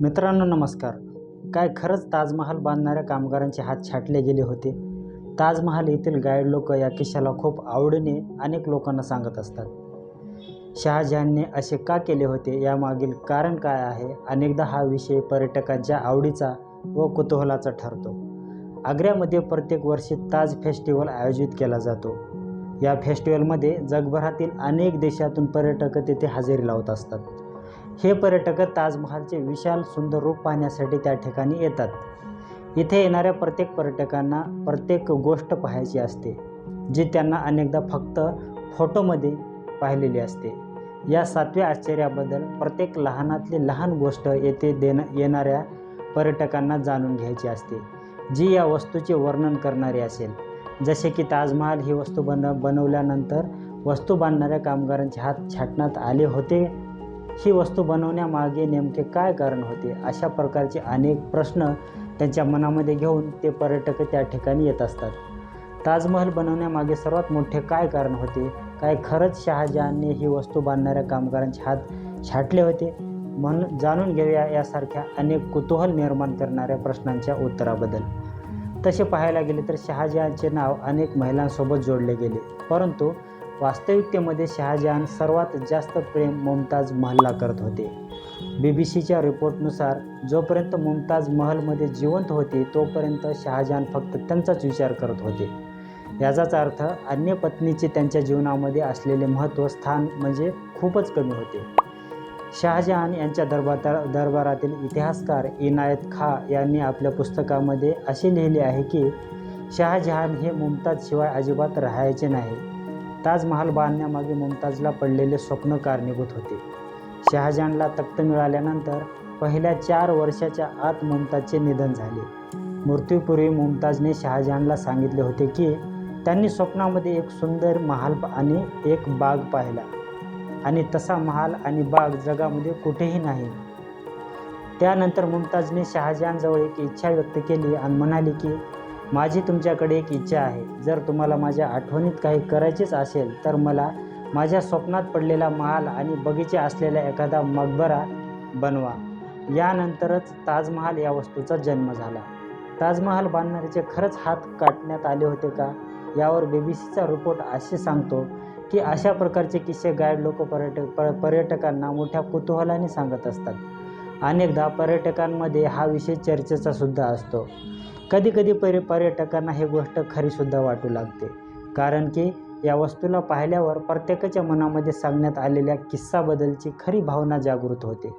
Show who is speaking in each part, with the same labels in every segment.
Speaker 1: मित्रांनो नमस्कार. काय खरंच ताजमहाल बांधणाऱ्या कामगारांचे हात छाटले गेले होते? ताजमहाल येथील गाईड लोक या किस्साला खूप आवडीने अनेक लोकांना सांगत असतात. शहाजहानने असे का केले होते? यामागील कारण काय आहे? अनेकदा हा विषय पर्यटकांच्या आवडीचा व कुतूहलाचा ठरतो. आग्र्यामध्ये प्रत्येक वर्षी ताज फेस्टिवल आयोजित केला जातो. या फेस्टिवलमध्ये जगभरातील अनेक देशातून पर्यटक तेथे हजेरी लावत असतात. हे पर्यटक ताजमहालचे विशाल सुंदर रूप पाहण्यासाठी त्या ठिकाणी येतात. इथे येणाऱ्या प्रत्येक पर्यटकांना प्रत्येक गोष्ट पाहायची असते जी त्यांना अनेकदा फक्त फोटोमध्ये पाहिलेली असते. या सातव्या आश्चर्याबद्दल प्रत्येक लहानातली लहान गोष्ट येथे देण येणाऱ्या पर्यटकांना जाणून घ्यायची असते जी या वस्तूचे वर्णन करणारी असेल. जसे की ताजमहाल ही वस्तू बन बनवल्यानंतर वस्तू बांधणाऱ्या कामगारांचे हात छाटण्यात आले होते ही वस्तू बनवण्यामागे नेमके काय कारण होते? अशा प्रकारचे अनेक प्रश्न त्यांच्या मनामध्ये घेऊन ते पर्यटक त्या ठिकाणी येत असतात. ताजमहल बनवण्यामागे सर्वात मोठे काय कारण होते? काय खरंच शहाजहानने ही वस्तू बांधणाऱ्या कामगारांचे हात छाटले होते? म्हणून जाणून घेऊया यासारख्या अनेक कुतूहल निर्माण करणाऱ्या प्रश्नांच्या उत्तराबद्दल. तसे पाहायला गेले तर शहाजहानचे नाव अनेक महिलांसोबत जोडले गेले. परंतु वास्तविकतेमध्ये शहाजहान सर्वात जास्त प्रेम मुमताज महलला करत होते. बी बी सीच्या रिपोर्टनुसार जोपर्यंत मुमताज महलमध्ये जिवंत होते तोपर्यंत शहाजहान फक्त त्यांचाच विचार करत होते. याचाच अर्थ अन्य पत्नीचे त्यांच्या जीवनामध्ये असलेले महत्त्व स्थान म्हणजे खूपच कमी होते. शहाजहान यांच्या दरबार दरबारातील इतिहासकार इनायत खा यांनी आपल्या पुस्तकामध्ये असे लिहिले आहे की शहाजहान हे मुमताजशिवाय अजिबात राहायचे नाही. ताजमहाल बांधण्यामागे मुमताजला पडलेले स्वप्न कारणीभूत होते. शहाजहानला तख्त मिळाल्यानंतर पहिल्या चार वर्षाच्या आत मुमताजचे निधन झाले. मृत्यूपूर्वी मुमताजने शहाजहानला सांगितले होते की त्यांनी स्वप्नामध्ये एक सुंदर महाल आणि एक बाग पाहिला. आणि तसा महाल आणि बाग जगामध्ये कुठेही नाही. त्यानंतर मुमताजने शहाजहानजवळ एक इच्छा व्यक्त केली आणि म्हणाली की माझी तुमच्याकडे एक इच्छा आहे. जर तुम्हाला माझ्या आठवणीत काही करायचेच असेल तर मला माझ्या स्वप्नात पडलेला महाल आणि बगीचे असलेला एखादा मकबरा बनवा. यानंतरच ताजमहाल या वस्तूचा जन्म झाला. ताजमहाल बांधणाऱ्याचे खरंच हात काटण्यात आले होते का? यावर बी बी सीचा रिपोर्ट असे सांगतो की अशा प्रकारचे किस्से गाईड लोक पर्यटक प पर्यटकांना मोठ्या कुतूहलाने सांगत असतात. अनेकदा पर्यटकांमध्ये हा विषय चर्चेचा सुद्धा असतो. कधीकधी परि पर्यटकांना ही गोष्ट खरीसुद्धा वाटू लागते. कारण की या वस्तूला पाहिल्यावर प्रत्येकाच्या मनामध्ये सांगण्यात आलेल्या किस्साबद्दलची खरी भावना जागृत होते.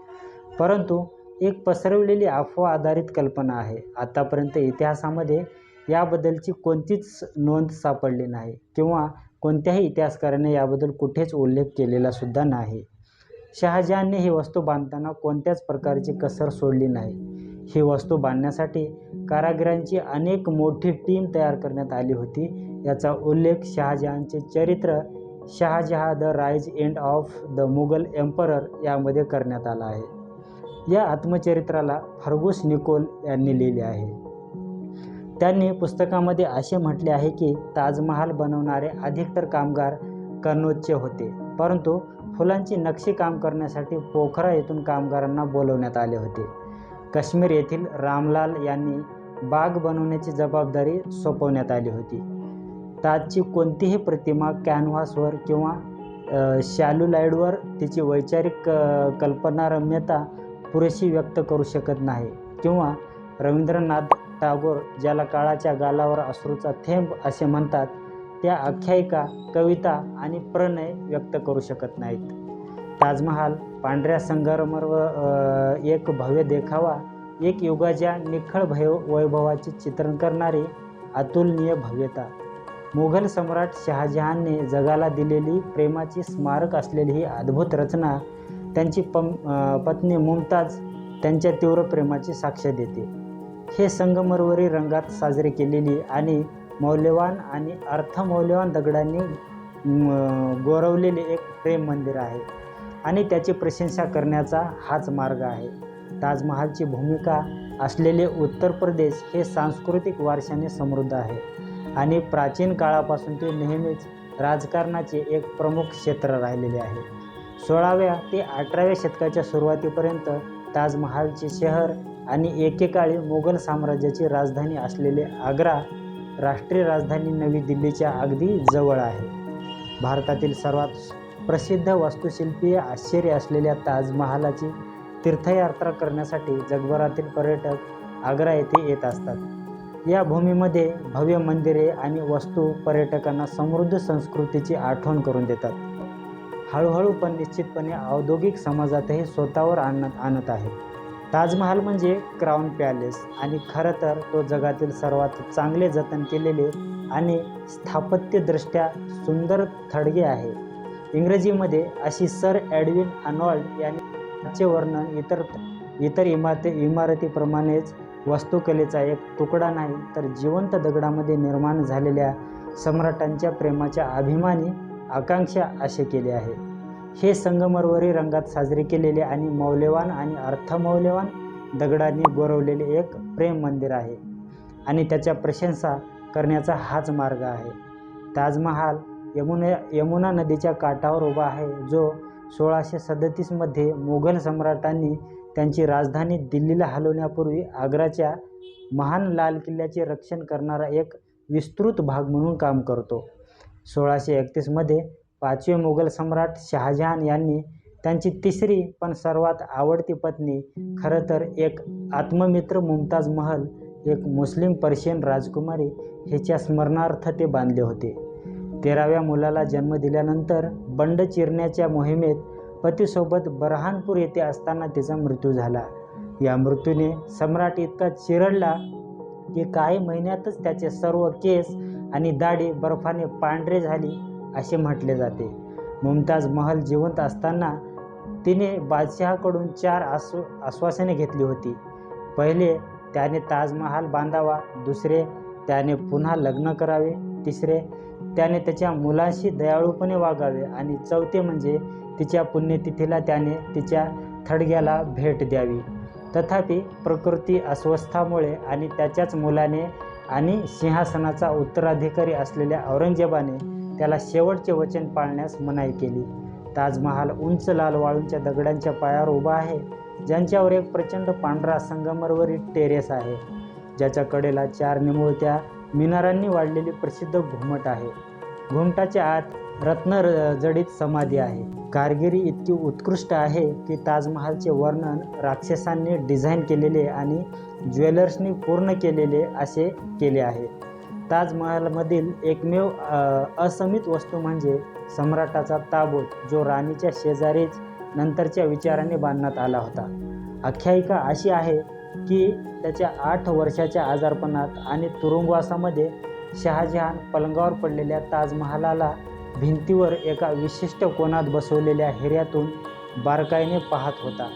Speaker 1: परंतु एक पसरवलेली अफवा आधारित कल्पना आहे. आतापर्यंत इतिहासामध्ये याबद्दलची कोणतीच नोंद सापडली नाही किंवा कोणत्याही इतिहासकाराने याबद्दल कुठेच उल्लेख केलेला सुद्धा नाही. शहाजहानने ही वस्तू बांधताना कोणत्याच प्रकारची कसर सोडली नाही. ही वस्तू बांधण्यासाठी कारागिरांची अनेक मोठी टीम तयार करण्यात आली होती. याचा उल्लेख शहाजहानचे चरित्र Shahjahan the rise and of the Mughal emperor यामध्ये करण्यात आला आहे. या आत्मचरित्राला फर्गुस निकोल यांनी लिहिले आहे. त्यांनी पुस्तकामध्ये असे म्हटले आहे की ताजमहाल बनवणारे अधिकतर कामगार कन्नौजचे होते परंतु फुलांची नक्षी काम करण्यासाठी पोखरा येथून कामगारांना बोलवण्यात आले होते. काश्मीर येथील रामलाल यांनी बाग बनवण्याची जबाबदारी सोपवण्यात आली होती. ताजची कोणतीही प्रतिमा कॅनव्हासवर किंवा शॅल्युलाईडवर तिची वैचारिक कल्पनारम्यता पुरेशी व्यक्त करू शकत नाही. किंवा रवींद्रनाथ टागोर ज्याला काळाच्या गालावर अश्रूचा थेंब असे म्हणतात त्या आख्यायिका कविता आणि प्रणय व्यक्त करू शकत नाहीत. ताजमहाल पांढऱ्या संगमरवर एक भव्य देखावा एक युगाच्या निखळ भय वैभवाचे चित्रण करणारी अतुलनीय भव्यता. मुघल सम्राट शहाजहानने जगाला दिलेली प्रेमाची स्मारक असलेली ही अद्भुत रचना त्यांची पम पत्नी मुमताज त्यांच्या तीव्र प्रेमाची साक्ष देते. हे संगमरवरी रंगात साजरी केलेली आणि मौल्यवान आणि अर्थमौल्यवान दगडांनी गोरवलेले एक प्रेम मंदिर आहे. आणि त्याची प्रशंसा करण्याचा हाच मार्ग आहे. ताजमहालची भूमिका असलेले उत्तर प्रदेश हे सांस्कृतिक वारशाने समृद्ध आहे. आणि प्राचीन काळापासून ते नेहमीच राजकारणाचे एक प्रमुख क्षेत्र राहिलेले आहे. सोळाव्या ते अठराव्या शतकाच्या सुरुवातीपर्यंत ताजमहालचे शहर आणि एकेकाळी मुघल साम्राज्याची राजधानी असलेले आग्रा राष्ट्रीय राजधानी नवी दिल्लीच्या अगदी जवळ आहे. भारतातील सर्वात प्रसिद्ध वास्तुशिल्पीय आश्चर्य असलेल्या ताजमहालाची तीर्थयात्रा करण्यासाठी जगभरातील पर्यटक आग्रा येथे येत असतात. या भूमीमध्ये भव्य मंदिरे आणि वस्तू पर्यटकांना समृद्ध संस्कृतीची आठवण करून देतात. हळूहळू पण निश्चितपणे औद्योगिक समाजातही स्वतःवर आणत आणत आहे. ताजमहाल म्हणजे क्राऊन पॅलेस आणि खरं तर तो जगातील सर्वात चांगले जतन केलेले आणि स्थापत्यदृष्ट्या सुंदर थडगे आहे. इंग्रजीमध्ये अशी सर ॲडविन अनॉल्ड यांचे वर्णन इतर इतर इमारती इमारतीप्रमाणेच वास्तुकलेचा एक तुकडा नाही तर जिवंत दगडामध्ये निर्माण झालेल्या सम्राटांच्या प्रेमाच्या अभिमानी आकांक्षा असे केले आहे. हे संगमरवरी रंगात साजरे केलेले आणि मौल्यवान आणि अर्थमौल्यवान दगडांनी गोरवलेले एक प्रेम मंदिर आहे. आणि त्याच्या प्रशंसा करण्याचा हाच मार्ग आहे. ताजमहाल यमुना यमुना नदीच्या काठावर उभा आहे जो सोळाशे सदतीसमध्ये मुघल सम्राटांनी त्यांची राजधानी दिल्लीला हलवण्यापूर्वी आग्राच्या महान लाल किल्ल्याचे रक्षण करणारा एक विस्तृत भाग म्हणून काम करतो. सोळाशे एकतीसमध्ये पाचवे मुघल सम्राट शहाजहान यांनी त्यांची तिसरी पण सर्वात आवडती पत्नी खरं तर एक आत्ममित्र मुमताज महल एक मुस्लिम पर्शियन राजकुमारी हिच्या स्मरणार्थ ते बांधले होते. तेराव्या मुलाला जन्म दिल्यानंतर बंड चिरण्याच्या मोहिमेत पतीसोबत बरहानपूर येथे असताना तिचा मृत्यू झाला. या मृत्यूने सम्राट इतका चिरडला की काही महिन्यातच त्याचे सर्व केस आणि दाढी बर्फाने पांढरे झाली. असे म्हटले जाते. मुमताज महल जिवंत असताना तिने बादशहाकडून चार आश्व आश्वासने घेतली होती. पहिले त्याने ताजमहाल बांधावा दुसरे त्याने पुन्हा लग्न करावे तिसरे त्याने त्याच्या मुलांशी दयाळूपणे वागावे आणि चौथे म्हणजे तिच्या पुण्यतिथीला त्याने तिच्या थडग्याला भेट द्यावी. तथापि प्रकृती अस्वस्थामुळे आणि त्याच्याच मुलाने आणि सिंहासनाचा उत्तराधिकारी असलेल्या औरंगजेबाने त्याला शेवटचे वचन पाळण्यास मनाई केली. ताजमहाल उंच लाल वाळूंच्या दगडांच्या पायावर उभा आहे. ज्यांच्यावर एक प्रचंड पांढरा संगमरवरी टेरेस आहे. ज्याच्या कडेला चार निमुळत्या मिनारांनी वाढलेली प्रसिद्ध घुमट आहे. घुमटाच्या आत रत्न जडित समाधी आहे. कारगिरी इतकी उत्कृष्ट आहे की ताजमहालचे वर्णन राक्षसांनी डिझाईन केलेले आणि ज्वेलर्सनी पूर्ण केलेले असे केले आहे. ताजमहालमधील एकमेव असमित वस्तू म्हणजे सम्राटाचा ताबूत जो राणीच्या शेजारीच नंतरच्या विचाराने बांधण्यात आला होता. आख्यायिका अशी आहे की त्याच्या आठ वर्षाच्या आजारपणात आणि तुरुंगवासामध्ये शहाजहान पलंगावर पडलेल्या ताजमहालाला भिंतीवर एका विशिष्ट कोणात बसवलेल्या हिऱ्यातून बारकाईने पाहत होता.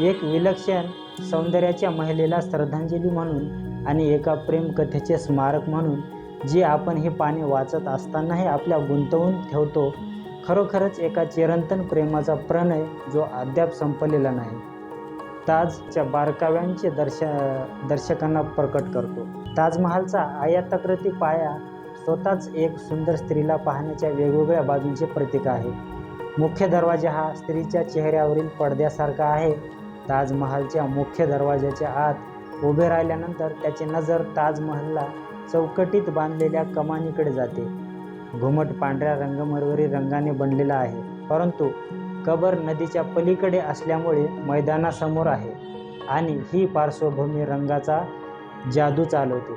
Speaker 1: एक विलक्षण सौंदर्याच्या महिलेला श्रद्धांजली म्हणून आणि एका प्रेमकथेचे स्मारक म्हणून जे आपण हे पाने वाचत असतानाही आपल्या गुंतवून ठेवतो खरोखरच एका चिरंतन प्रेमाचा प्रणय जो अद्याप संपलेला नाही. ताजच्या बारकाव्यांचे दर्श दर्शकांना प्रकट करतो. ताजमहालचा आयातकृती पाया स्वतःच एक सुंदर स्त्रीला पाहण्याच्या वेगवेगळ्या बाजूंचे प्रतीक आहे. मुख्य दरवाजा हा स्त्रीच्या चेहऱ्यावरील पडद्यासारखा आहे. ताजमहालच्या मुख्य दरवाजाच्या आत उभे राहिल्यानंतर त्याची नजर ताजमहलला चौकटीत बांधलेल्या कमानीकडे जाते. घुमट पांढऱ्या रंगमरवरी रंगाने बनलेला आहे परंतु कबर नदीच्या पलीकडे असल्यामुळे मैदानासमोर आहे आणि ही पार्श्वभूमी रंगाचा जादू चालवते.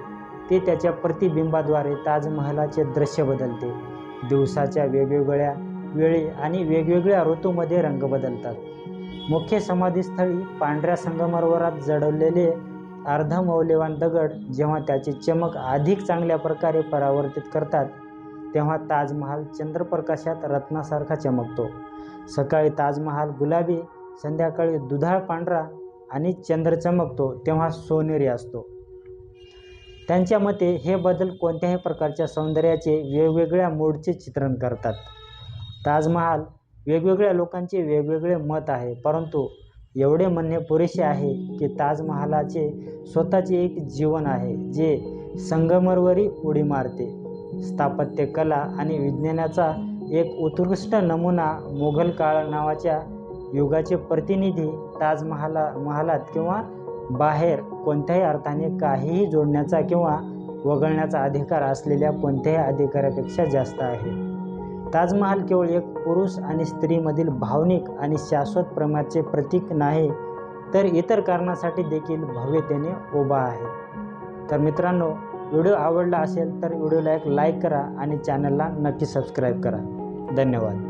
Speaker 1: ते त्याच्या प्रतिबिंबाद्वारे ताजमहालाचे दृश्य बदलते. दिवसाच्या वेगवेगळ्या वेळी आणि वेगवेगळ्या ऋतूमध्ये रंग बदलतात. मुख्य समाधीस्थळी पांढऱ्या संगमरवरात जडवलेले अर्धमौल्यवान दगड जेव्हा त्याची चमक अधिक चांगल्या प्रकारे परावर्तित करतात तेव्हा ताजमहाल चंद्रप्रकाशात रत्नासारखा चमकतो. सकाळी ताजमहाल गुलाबी संध्याकाळी दुधाळ पांढरा आणि चंद्र चमकतो तेव्हा सोनेरी असतो. त्यांच्या मते हे बदल कोणत्याही प्रकारच्या सौंदर्याचे वेगवेगळ्या मूडचे चित्रण करतात. ताजमहाल वेगवेगळ्या लोकांचे वेगवेगळे मत आहे परंतु एवढे म्हणणे पुरेसे आहे की ताजमहालाचे स्वतःचे एक जीवन आहे जे संगमरवरी उडी मारते. स्थापत्यकला आणि विज्ञानाचा एक उत्कृष्ट नमुना मोघल काळ नावाच्या युगाचे प्रतिनिधी ताजमहाला महालात किंवा बाहेर कोणत्याही अर्थाने काहीही जोडण्याचा किंवा वगळण्याचा अधिकार असलेल्या कोणत्याही अधिकाऱ्यापेक्षा जास्त आहे. ताजमहाल केवळ एक पुरुष आणि स्त्रीमधील भावनिक आणि शाश्वत प्रेमाचे प्रतीक नाही तर इतर कारणासाठी देखील भव्यतेने उभा आहे. तर मित्रांनो व्हिडिओ आवडला असेल तर व्हिडिओला एक लाईक करा आणि चॅनलला नक्की सबस्क्राईब करा. धन्यवाद.